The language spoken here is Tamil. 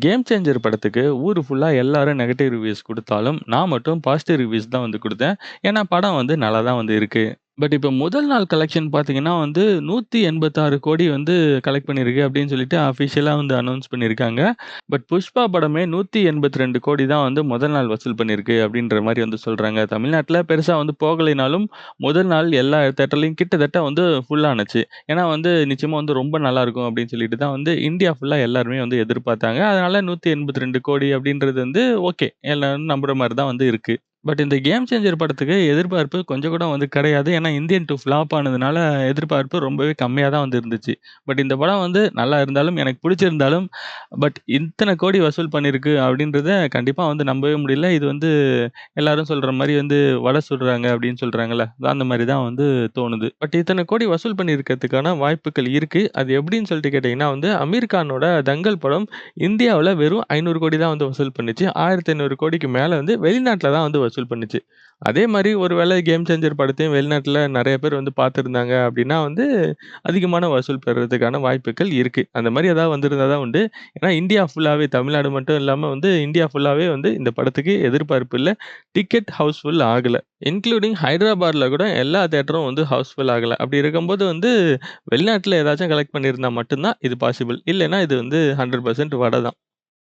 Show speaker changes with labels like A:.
A: கேம் சேஞ்சர் படத்துக்கு ஊர் ஃபுல்லாக எல்லாரும் நெகட்டிவ் ரிவ்யூஸ் கொடுத்தாலும் நான் மட்டும் பாசிட்டிவ் ரிவ்யூஸ் தான் வந்து கொடுத்தேன். ஏன்னா, படம் வந்து நல்லா தான் வந்து இருக்குது பட் இப்ப முதல் நாள் கலெக்ஷன் பார்த்தீங்கன்னா வந்து 186,00,00,000 வந்து கலெக்ட் பண்ணியிருக்கு அப்படின்னு சொல்லிட்டு அஃபிஷியலா வந்து அனௌன்ஸ் பண்ணியிருக்காங்க. பட் புஷ்பா படமே 182,00,00,000 தான் வந்து முதல் நாள் வசூல் பண்ணியிருக்கு அப்படின்ற மாரி வந்து சொல்றாங்க. தமிழ்நாட்டுல பெருசா வந்து போகலைனாலும், முதல் நாள் எல்லா தியேட்டர்லயும் கிட்டத்தட்ட வந்து ஃபுல் ஆனுச்சு. ஏன்னா வந்து நிச்சயமா வந்து ரொம்ப நல்லாயிருக்கும் அப்படின்னு சொல்லிட்டு தான் வந்து இந்தியா ஃபுல்லா எல்லாருமே வந்து எதிர்பார்த்தாங்க. அதனால 182,00,00,000 அப்படின்றது வந்து ஓகே. எல்லாரும் நம்புற மாரி தான் வந்து இருக்கு. பட் இந்த கேம் சேஞ்சர் படத்துக்கு எதிர்பார்ப்பு கொஞ்சம் கூட வந்து கிடையாது. ஏன்னா இந்தியன் 2 ஃப்ளாப் ஆனதுனால எதிர்பார்ப்பு ரொம்பவே கம்மியா தான் வந்து இருந்துச்சு. பட் இந்த படம் வந்து நல்லா இருந்தாலும், எனக்கு பிடிச்சிருந்தாலும், பட் இத்தன கோடி வசூல் பண்ணியிருக்கு அப்படின்றத கண்டிப்பா வந்து நம்பவே முடியல. இது வந்து எல்லாரும் சொல்ற மாரி வந்து வடை சுடுறாங்க அப்படின்னு சொல்றாங்கல்ல, அந்த மாரி தான் வந்து தோணுது. பட் இத்தன கோடி வசூல் பண்ணியிருக்கிறதுக்கான வாய்ப்புகள் இருக்கு. அது எப்படின்னு சொல்லிட்டு கேட்டீங்கன்னா வந்து, அமீர் கானோட தங்கல் படம் இந்தியாவுல வெறும் 500,00,00,000 தான் வந்து வசூல் பண்ணுச்சு. 1,500,00,00,000க்கு மேல வந்து வெளிநாட்டில் தான் வந்து வசூல் வசூல் பண்ணுச்சு. அதே மாதிரி ஒரு வேளை கேம் சேஞ்சர் படத்தையும் வெளிநாட்டில் நிறைய பேர் வந்து பார்த்துருந்தாங்க அப்படின்னா வந்து, அதிகமான வசூல் பெறுறதுக்கான வாய்ப்புகள் இருக்குது அந்த மாதிரி ஏதாவது வந்திருந்தா தான் உண்டு. ஏன்னா இந்தியா ஃபுல்லாகவே தமிழ்நாடு மட்டும் இல்லாமல் வந்து இந்தியா ஃபுல்லாகவே வந்து இந்த படத்துக்கு எதிர்பார்ப்பு இல்லை டிக்கெட் ஹவுஸ்ஃபுல் ஆகலை இன்க்ளூடிங் ஹைதராபாத்தில் கூட எல்லா தேட்டரும் வந்து ஹவுஸ்ஃபுல் ஆகலை அப்படி இருக்கும்போது வந்து வெளிநாட்டில் ஏதாச்சும் கலெக்ட் பண்ணியிருந்தால் மட்டும்தான் இது பாசிபிள். இல்லைன்னா இது வந்து 100% வடை தான்.